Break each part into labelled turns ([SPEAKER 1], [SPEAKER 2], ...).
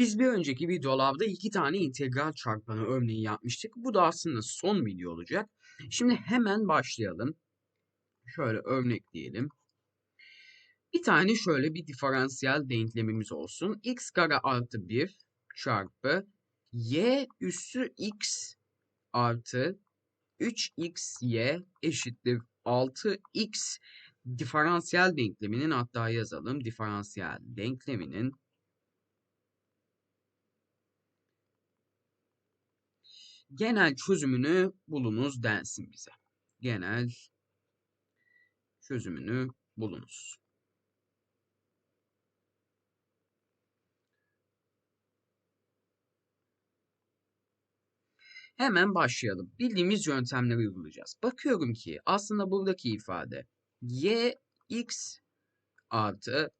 [SPEAKER 1] Biz bir önceki videolarda iki tane integral çarpanı örneği yapmıştık. Bu da aslında son video olacak. Şimdi hemen başlayalım. Şöyle örnekleyelim. Bir tane şöyle bir diferansiyel denklemimiz olsun. x kare artı 1 çarpı y üssü x artı 3xy eşittir 6x diferansiyel denkleminin hatta yazalım. Diferansiyel denkleminin genel çözümünü bulunuz densin bize. Genel çözümünü bulunuz. Hemen başlayalım. Bildiğimiz yöntemleri uygulayacağız. Bakıyorum ki aslında buradaki ifade y x artı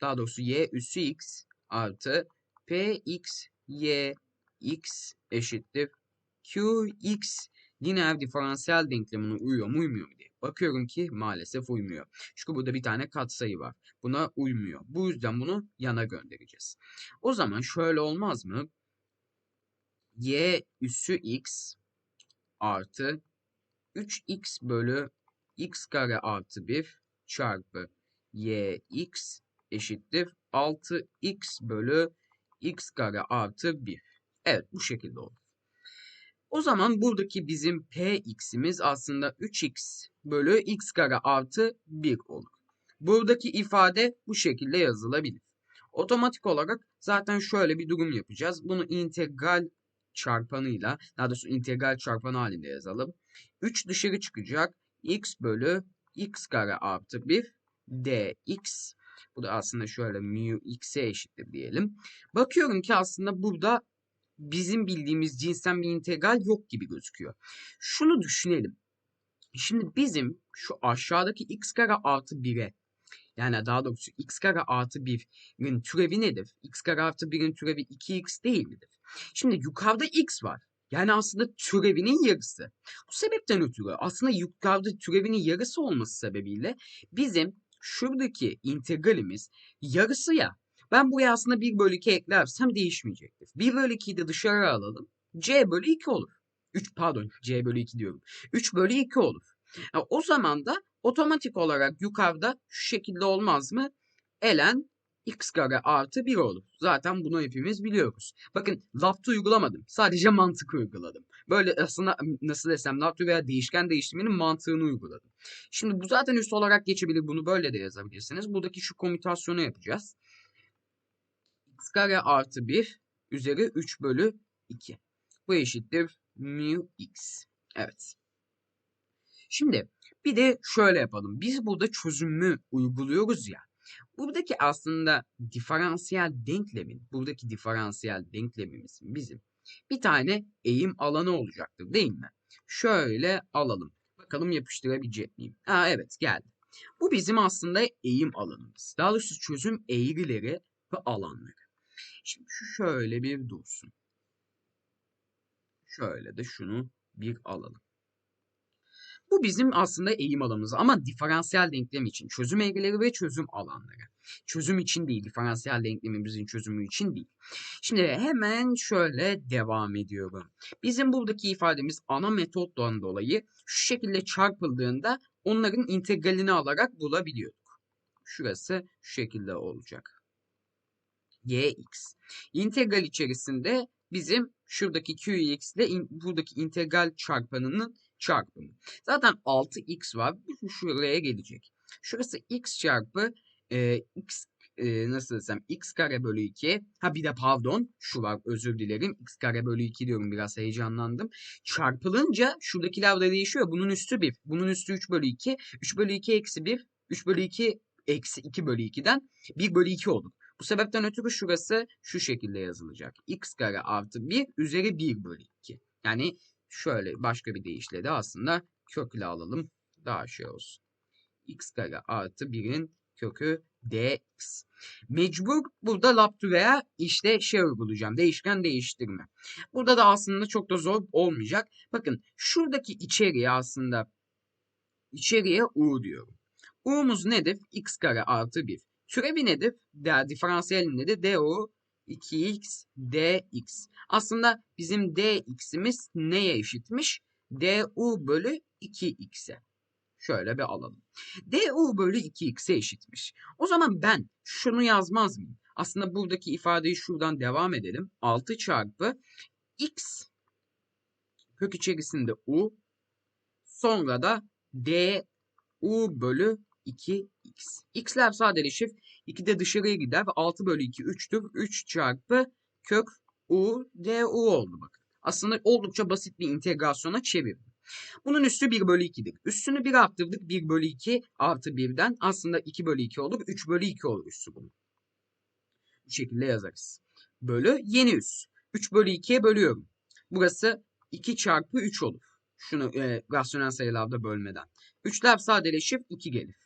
[SPEAKER 1] daha doğrusu y üssü x artı p x y x eşittir qx lineer diferansiyel denklemine uyuyor mu uymuyor mu diye. Bakıyorum ki maalesef uymuyor. Çünkü burada bir tane katsayı var. Buna uymuyor. Bu yüzden bunu yana göndereceğiz. O zaman şöyle olmaz mı? y üssü x artı 3x bölü x kare artı 1 çarpı y x eşittir 6x bölü x kare artı 1. Evet bu şekilde olur. O zaman buradaki bizim px'imiz aslında 3x bölü x kare artı 1 olur. Buradaki ifade bu şekilde yazılabilir. Otomatik olarak zaten şöyle bir durum yapacağız. Bunu integral çarpanıyla daha doğrusu integral çarpanı halinde yazalım. 3 dışarı çıkacak. x bölü x kare artı 1 dx. Bu da aslında şöyle mu x'e eşittir diyelim. Bakıyorum ki aslında burada bizim bildiğimiz cinsten bir integral yok gibi gözüküyor. Şunu düşünelim. Şimdi bizim şu aşağıdaki x kare artı 1'e yani daha doğrusu x kare artı 1'in türevi nedir? x kare artı 1'in türevi 2x değil midir? Şimdi yukarıda x var. Yani aslında türevinin yarısı. Bu sebepten ötürü aslında yukarıda türevinin yarısı olması sebebiyle bizim şuradaki integralimiz yarısı ya. Ben buraya aslında 1 bölü 2 eklersem değişmeyecektir. 1 bölü 2'yi de dışarı alalım. c bölü 2 olur. 3 pardon c bölü 2 diyorum. 3 bölü 2 olur. Yani o zaman da otomatik olarak yukarıda şu şekilde olmaz mı? Elen x kare artı 1 olur. Zaten bunu hepimiz biliyoruz. Bakın lafta uygulamadım. Sadece mantık uyguladım. Böyle aslında nasıl desem lafta veya değişken değiştirmenin mantığını uyguladım. Şimdi bu zaten üst olarak geçebilir. Bunu böyle de yazabilirsiniz. Buradaki şu komütasyonu yapacağız. X kare artı 1 üzeri 3 bölü 2. Bu eşittir mu x. Evet. Şimdi bir de şöyle yapalım. Biz burada çözümü uyguluyoruz ya. Buradaki aslında diferansiyel denklemin, buradaki diferansiyel denklemimizin bizim bir tane eğim alanı olacaktır değil mi? Şöyle alalım. Bakalım yapıştırabilecek miyim? Aa evet geldi. Bu bizim aslında eğim alanımız. Daha doğrusu çözüm eğrileri ve alanları. Şimdi şu şöyle bir dursun. Şöyle de şunu bir alalım. Bu bizim aslında eğim alanımız ama diferansiyel denklem için çözüm eğrileri ve çözüm alanları. Çözüm için değil, diferansiyel denklemimizin çözümü için değil. Şimdi hemen şöyle devam ediyorum. Bizim buradaki ifademiz ana metottan dolayı şu şekilde çarpıldığında onların integralini alarak bulabiliyorduk. Şurası şu şekilde olacak. Gx. İntegral içerisinde bizim şuradaki qx ile in, buradaki integral çarpanının çarpımı. Zaten 6x var. Bu şuraya gelecek. Şurası x çarpı e, x e, nasıl desem x kare bölü 2. Ha bir de pardon şu var özür dilerim. x kare bölü 2 diyorum biraz heyecanlandım. Çarpılınca şuradakiler de değişiyor. Bunun üstü 1. Bunun üstü 3 bölü 2. 3 bölü 2 eksi 1. 3 bölü 2 eksi 2 bölü 2'den 1 bölü 2 olur. Bu sebepten ötürü şurası şu şekilde yazılacak. x kare artı 1 üzeri 1 bölü 2. Yani şöyle başka bir deyişle de aslında kökle alalım. Daha şey olsun. x kare artı 1'in kökü dx. Mecbur burada Laptura'ya işte şey uygulayacağım. Değişken değiştirme. Burada da aslında çok da zor olmayacak. Bakın şuradaki içeriye aslında içeriye u diyorum. u'muz nedir? x kare artı 1. Türevi nedir? Diferansiyeli nedir? du 2x dx. Aslında bizim dx'imiz neye eşitmiş? du bölü 2x'e. Şöyle bir alalım. du bölü 2x'e eşitmiş. O zaman ben şunu yazmaz mıyım? Aslında buradaki ifadeyi şuradan devam edelim. 6 çarpı x kök içerisinde u sonra da du bölü 2x. x'ler sadeleşir. 2 de dışarıya gider ve 6 bölü 2 3'tür. 3 çarpı kök u du oldu bakın. Aslında oldukça basit bir integrasyona çevirdim. Bunun üstü 1 bölü 2'dir. Üstünü 1 arttırdık. 1 bölü 2 artı 1'den aslında 2 bölü 2 olur. 3 bölü 2 olur üstü bunun. Bu şekilde yazarız. Bölü yeni üs. 3 bölü 2'ye bölüyorum. Burası 2 çarpı 3 olur. Şunu e, rasyonel sayılarda bölmeden. 3'ler sadeleşip 2 gelir.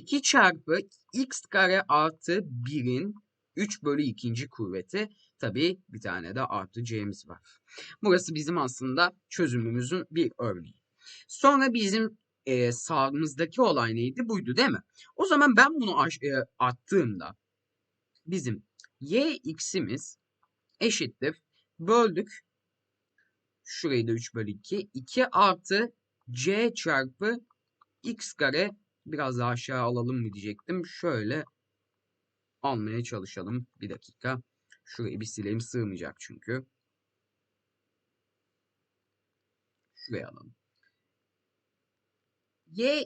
[SPEAKER 1] 2 çarpı x kare artı 1'in 3 bölü 2. kuvveti. Tabi bir tane de artı c'miz var. Burası bizim aslında çözümümüzün bir örneği. Sonra bizim e, sağımızdaki olay neydi? Buydu değil mi? O zaman ben bunu e, attığımda bizim y x'imiz eşittir. Böldük. Şurayı da 3 bölü 2. 2 artı c çarpı x kare biraz daha aşağı alalım mı diyecektim. Şöyle almaya çalışalım. Bir dakika. Şurayı bir silelim. Sığmayacak çünkü. Şuraya alalım.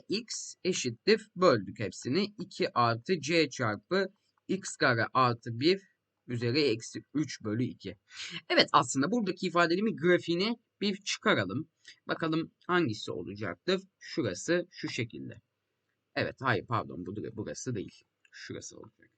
[SPEAKER 1] yx eşittir. Böldük hepsini. 2 artı c çarpı x kare artı 1 üzeri eksi 3 bölü 2. Evet aslında buradaki ifadelerin grafiğini bir çıkaralım. Bakalım hangisi olacaktır. Şurası şu şekilde. Evet hayır pardon bu burası değil. Şurası olacak.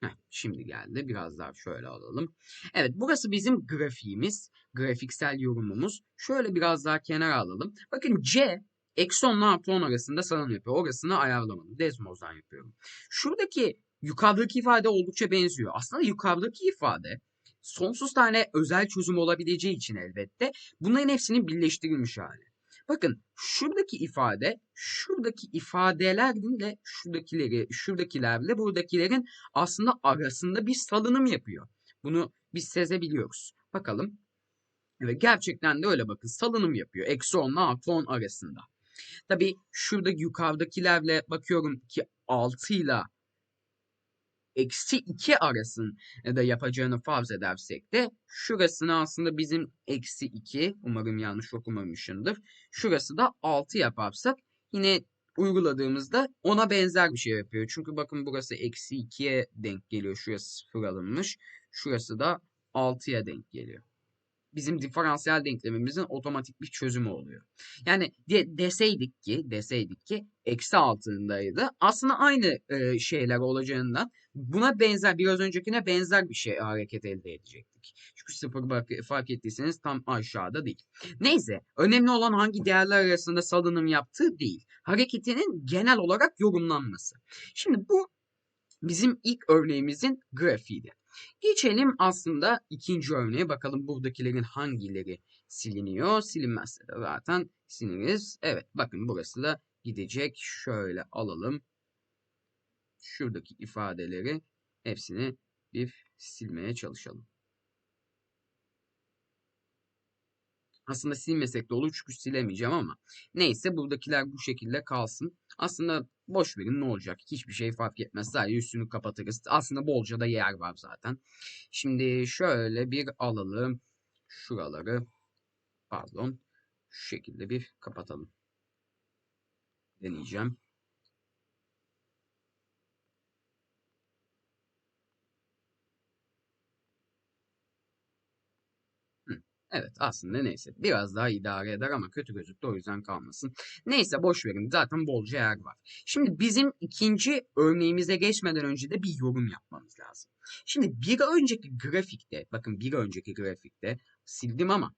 [SPEAKER 1] Heh, şimdi geldi. Biraz daha şöyle alalım. Evet burası bizim grafiğimiz. Grafiksel yorumumuz. Şöyle biraz daha kenara alalım. Bakın C eksi 10 ile artı 10 arasında salınım yapıyor. Orasını ayarlamadım. Desmos'dan yapıyorum. Şuradaki yukarıdaki ifade oldukça benziyor. Aslında yukarıdaki ifade sonsuz tane özel çözüm olabileceği için elbette bunların hepsinin birleştirilmiş hali. Bakın şuradaki ifade şuradaki ifadelerle şuradakileri şuradakilerle buradakilerin aslında arasında bir salınım yapıyor. Bunu biz sezebiliyoruz. Bakalım. Evet gerçekten de öyle bakın salınım yapıyor. Eksi 10 ile artı 10 arasında. Tabi şurada yukarıdakilerle bakıyorum ki 6 ile eksi 2 arasında yapacağını farz edersek de şurasını aslında bizim eksi 2 umarım yanlış okumamışımdır. Şurası da 6 yaparsak yine uyguladığımızda ona benzer bir şey yapıyor. Çünkü bakın burası eksi 2'ye denk geliyor. Şurası 0 alınmış. Şurası da 6'ya denk geliyor bizim diferansiyel denklemimizin otomatik bir çözümü oluyor. Yani de, deseydik ki deseydik ki eksi altındaydı. Aslında aynı e, şeyler olacağından buna benzer biraz öncekine benzer bir şey hareket elde edecektik. Çünkü sıfır bak, fark ettiyseniz tam aşağıda değil. Neyse önemli olan hangi değerler arasında salınım yaptığı değil. Hareketinin genel olarak yorumlanması. Şimdi bu bizim ilk örneğimizin grafiğiydi. Geçelim aslında ikinci örneğe bakalım buradakilerin hangileri siliniyor. Silinmezse de zaten siliniz. Evet bakın burası da gidecek. Şöyle alalım. Şuradaki ifadeleri hepsini bir silmeye çalışalım. Aslında silmesek de olur çünkü silemeyeceğim ama. Neyse buradakiler bu şekilde kalsın. Aslında boş verin ne olacak? Hiçbir şey fark etmez. Sadece üstünü kapatırız. Aslında bolca da yer var zaten. Şimdi şöyle bir alalım. Şuraları pardon şu şekilde bir kapatalım. Deneyeceğim. Evet aslında neyse biraz daha idare eder ama kötü gözüktü o yüzden kalmasın. Neyse boş verin zaten bolca yer var. Şimdi bizim ikinci örneğimize geçmeden önce de bir yorum yapmamız lazım. Şimdi bir önceki grafikte bakın bir önceki grafikte sildim ama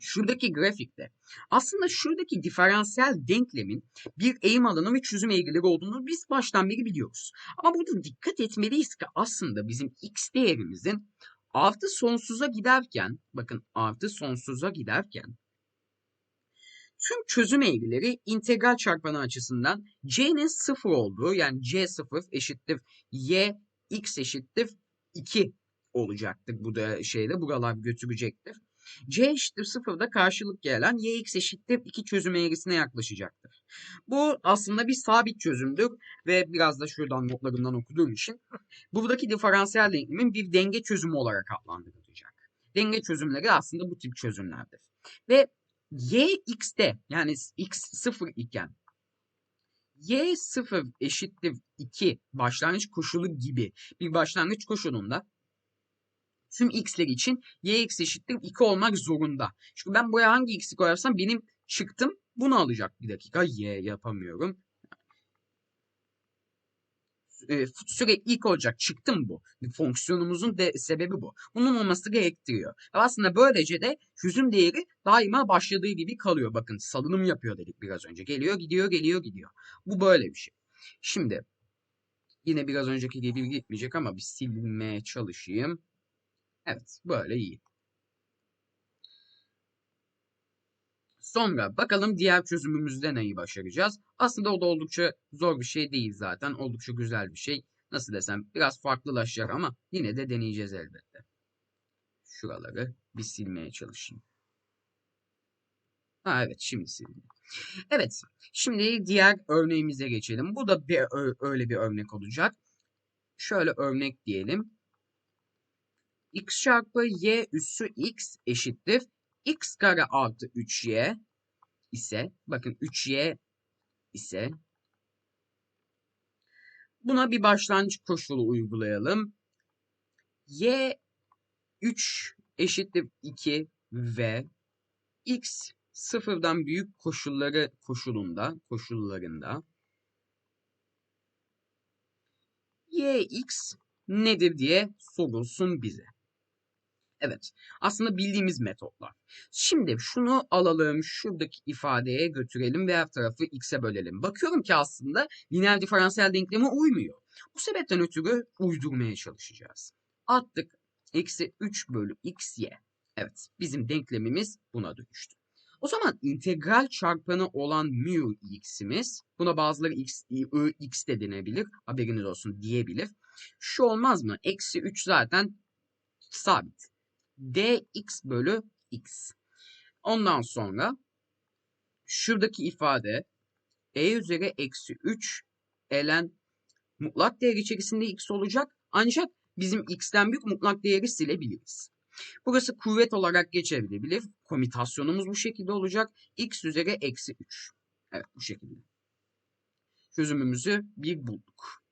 [SPEAKER 1] şuradaki grafikte aslında şuradaki diferansiyel denklemin bir eğim alanı ve çözüm eğrileri olduğunu biz baştan beri biliyoruz. Ama burada dikkat etmeliyiz ki aslında bizim x değerimizin Artı sonsuza giderken, bakın artı sonsuza giderken tüm çözüm eğrileri integral çarpanı açısından c'nin sıfır olduğu yani c sıfır eşittir y x eşittir 2 olacaktır bu da şeyde buralar götürecektir. C eşittir 0'da karşılık gelen yx eşittir 2 çözüm eğrisine yaklaşacaktır. Bu aslında bir sabit çözümdür ve biraz da şuradan notlarından okuduğum için buradaki diferansiyel denklemin bir denge çözümü olarak adlandırılacak. Denge çözümleri aslında bu tip çözümlerdir. Ve y x'te yani x 0 iken y 0 eşittir 2 başlangıç koşulu gibi bir başlangıç koşulunda tüm x'ler için yx eşittir 2 olmak zorunda. Çünkü ben buraya hangi x'i koyarsam benim çıktım bunu alacak bir dakika. Y yapamıyorum. E, sürekli ilk olacak. Çıktım bu. Fonksiyonumuzun de sebebi bu. Bunun olması gerektiriyor. Aslında böylece de çözüm değeri daima başladığı gibi kalıyor. Bakın salınım yapıyor dedik biraz önce. Geliyor gidiyor geliyor gidiyor. Bu böyle bir şey. Şimdi yine biraz önceki gibi gitmeyecek ama bir silmeye çalışayım. Evet böyle iyi. Sonra bakalım diğer çözümümüzde neyi başaracağız. Aslında o da oldukça zor bir şey değil zaten. Oldukça güzel bir şey. Nasıl desem biraz farklılaşacak ama yine de deneyeceğiz elbette. Şuraları bir silmeye çalışayım. Ha evet şimdi sildim. Evet şimdi diğer örneğimize geçelim. Bu da bir, öyle bir örnek olacak. Şöyle örnek diyelim x çarpı y üssü x eşittir. X kare artı 3y ise bakın 3y ise buna bir başlangıç koşulu uygulayalım. y 3 eşittir 2 ve x sıfırdan büyük koşulları koşulunda koşullarında y x nedir diye sorulsun bize. Evet. Aslında bildiğimiz metotlar. Şimdi şunu alalım. Şuradaki ifadeye götürelim ve her tarafı x'e bölelim. Bakıyorum ki aslında lineer diferansiyel denkleme uymuyor. Bu sebepten ötürü uydurmaya çalışacağız. Attık. Eksi 3 bölü xy. Evet. Bizim denklemimiz buna dönüştü. O zaman integral çarpanı olan mu x'imiz, buna bazıları x, i, x de denebilir, haberiniz olsun diyebilir. Şu olmaz mı? Eksi 3 zaten sabit dx bölü x. Ondan sonra şuradaki ifade e üzeri eksi 3 elen mutlak değer içerisinde x olacak. Ancak bizim x'ten büyük mutlak değeri silebiliriz. Burası kuvvet olarak geçebilir. Komitasyonumuz bu şekilde olacak. x üzeri eksi 3. Evet bu şekilde. Çözümümüzü bir bulduk.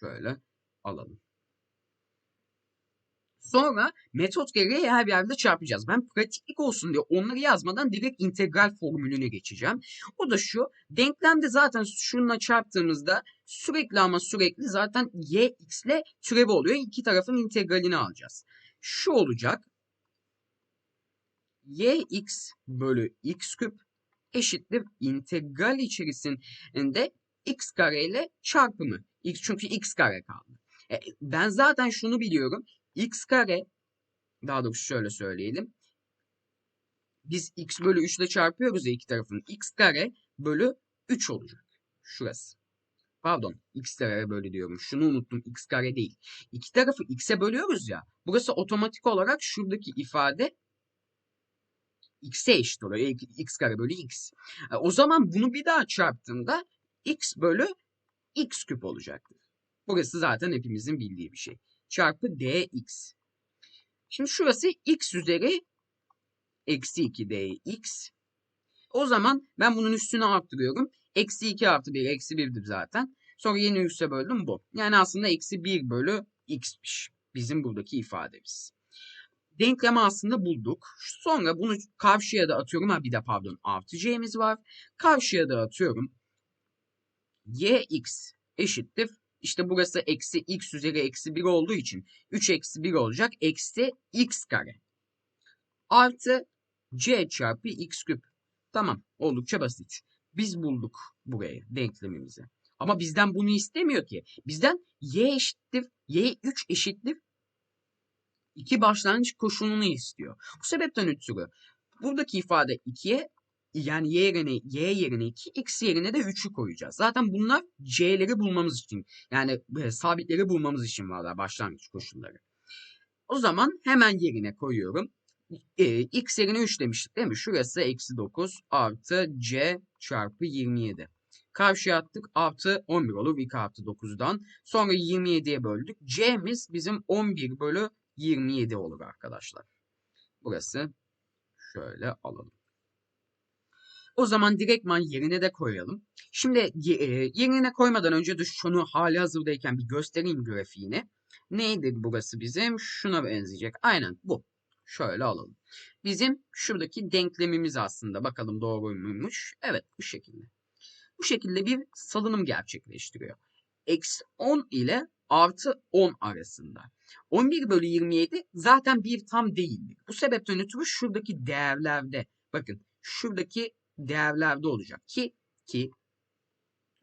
[SPEAKER 1] Şöyle alalım. Sonra metot gereği her yerde çarpacağız. Ben pratiklik olsun diye onları yazmadan direkt integral formülüne geçeceğim. O da şu. Denklemde zaten şununla çarptığımızda sürekli ama sürekli zaten y x ile türevi oluyor. İki tarafın integralini alacağız. Şu olacak. y x bölü x küp eşittir integral içerisinde x kare ile çarpımı. Çünkü x kare kaldı. E, ben zaten şunu biliyorum x kare daha doğrusu şöyle söyleyelim. Biz x bölü 3 ile çarpıyoruz ya iki tarafını. x kare bölü 3 olacak. Şurası. Pardon. x kare bölü diyorum. Şunu unuttum. x kare değil. İki tarafı x'e bölüyoruz ya. Burası otomatik olarak şuradaki ifade x'e eşit oluyor. x kare bölü x. E, o zaman bunu bir daha çarptığımda x bölü x küp olacaktır. Burası zaten hepimizin bildiği bir şey çarpı dx. Şimdi şurası x üzeri eksi 2 dx. O zaman ben bunun üstünü arttırıyorum. Eksi 2 artı 1 eksi 1'dir zaten. Sonra yeni üste böldüm bu. Yani aslında eksi 1 bölü x'miş. Bizim buradaki ifademiz. Denklemi aslında bulduk. Sonra bunu karşıya da atıyorum. Ha bir de pardon artı c'miz var. Karşıya da atıyorum. yx eşittir işte burası eksi x üzeri eksi 1 olduğu için 3 eksi 1 olacak. Eksi x kare. Artı c çarpı x küp. Tamam oldukça basit. Biz bulduk burayı denklemimizi. Ama bizden bunu istemiyor ki. Bizden y eşittir, y 3 eşittir iki başlangıç koşulunu istiyor. Bu sebepten ötürü buradaki ifade 2'ye yani y yerine y yerine 2, x yerine de 3'ü koyacağız. Zaten bunlar c'leri bulmamız için yani e, sabitleri bulmamız için varlar başlangıç koşulları. O zaman hemen yerine koyuyorum. E, x yerine 3 demiştik değil mi? Şurası eksi 9 artı c çarpı 27. Karşıya attık artı 11 olur 2 artı 9'dan. Sonra 27'ye böldük. C'miz bizim 11 bölü 27 olur arkadaşlar. Burası şöyle alalım. O zaman direktman yerine de koyalım. Şimdi e, yerine koymadan önce de şunu hali hazırdayken bir göstereyim grafiğini. Neydi burası bizim? Şuna benzeyecek. Aynen bu. Şöyle alalım. Bizim şuradaki denklemimiz aslında. Bakalım doğru muymuş? Evet bu şekilde. Bu şekilde bir salınım gerçekleştiriyor. Eksi 10 ile artı 10 arasında. 11 bölü 27 zaten bir tam değildir. Bu sebepten ötürü şuradaki değerlerde bakın şuradaki değerlerde olacak ki ki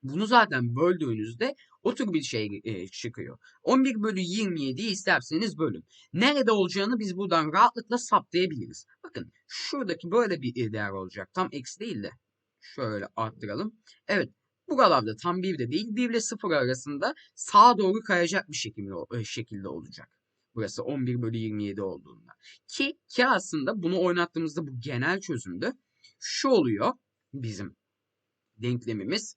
[SPEAKER 1] bunu zaten böldüğünüzde o tür bir şey e, çıkıyor. 11 bölü 27 isterseniz bölün. Nerede olacağını biz buradan rahatlıkla saptayabiliriz. Bakın şuradaki böyle bir değer olacak. Tam eksi değil de şöyle arttıralım. Evet buralarda tam 1 de değil 1 ile 0 arasında sağa doğru kayacak bir şekilde, şekilde olacak. Burası 11 bölü 27 olduğunda. Ki, ki aslında bunu oynattığımızda bu genel çözümde şu oluyor bizim denklemimiz.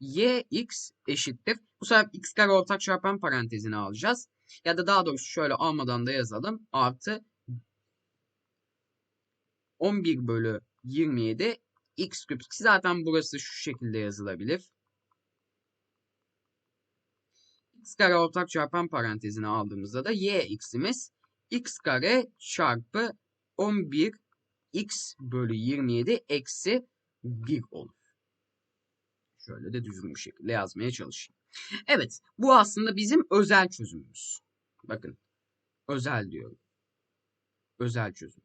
[SPEAKER 1] yx eşittir. Bu sefer x kare ortak çarpan parantezini alacağız. Ya da daha doğrusu şöyle almadan da yazalım. Artı 11 bölü 27 x küp. Zaten burası şu şekilde yazılabilir. x kare ortak çarpan parantezini aldığımızda da y x'imiz x kare çarpı 11 x bölü 27 eksi 1 olur. Şöyle de düzgün bir şekilde yazmaya çalışayım. Evet bu aslında bizim özel çözümümüz. Bakın özel diyorum. Özel çözüm.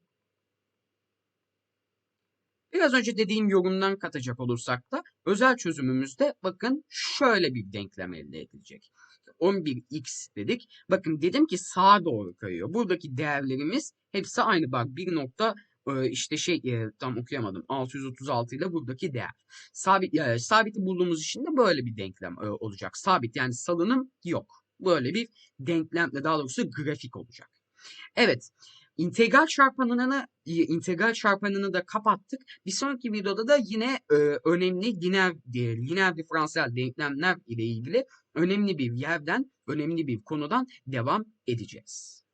[SPEAKER 1] Biraz önce dediğim yorumdan katacak olursak da özel çözümümüzde bakın şöyle bir denklem elde edilecek. 11x dedik. Bakın dedim ki sağa doğru kayıyor. Buradaki değerlerimiz hepsi aynı. Bak 1 nokta işte şey tam okuyamadım. 636 ile buradaki değer. Sabit sabiti bulduğumuz için de böyle bir denklem olacak. Sabit yani salınım yok. Böyle bir denklemle daha doğrusu grafik olacak. Evet. İntegral çarpanını integral çarpanını da kapattık. Bir sonraki videoda da yine e, önemli lineer lineer diferansiyel denklemler ile ilgili önemli bir yerden, önemli bir konudan devam edeceğiz.